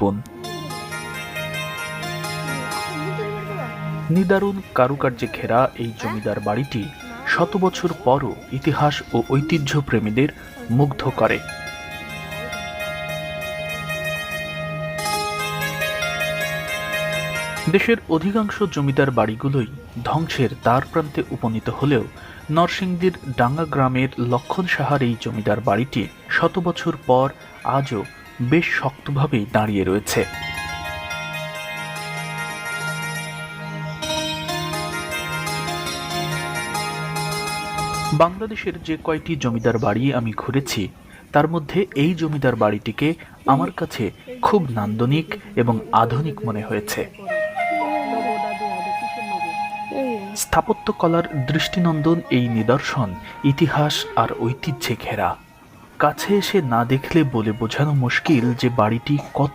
বোন। নিদারুণ কারুকার্যে ঘেরা এই জমিদার বাড়িটি শত বছর পরও ইতিহাস ও ঐতিহ্য প্রেমীদের মুগ্ধ করে। দেশের অধিকাংশ জমিদার বাড়িগুলোই ধ্বংসের দ্বার প্রান্তে উপনীত হলেও নরসিংদীর ডাঙ্গা গ্রামের লক্ষণ সাহার এই জমিদার বাড়িটি শত বছর পর আজও বেশ শক্তভাবেই দাঁড়িয়ে রয়েছে। বাংলাদেশের যে কয়টি জমিদার বাড়ি আমি ঘুরেছি, তার মধ্যে এই জমিদার বাড়িটিকে আমার কাছে খুব নান্দনিক এবং আধুনিক মনে হয়েছে। স্থাপত্যকলার দৃষ্টিনন্দন এই নিদর্শন, ইতিহাস আর ঐতিহ্যে ঘেরা। কাছে এসে না দেখলে বলে বোঝানো মুশকিল যে বাড়িটি কত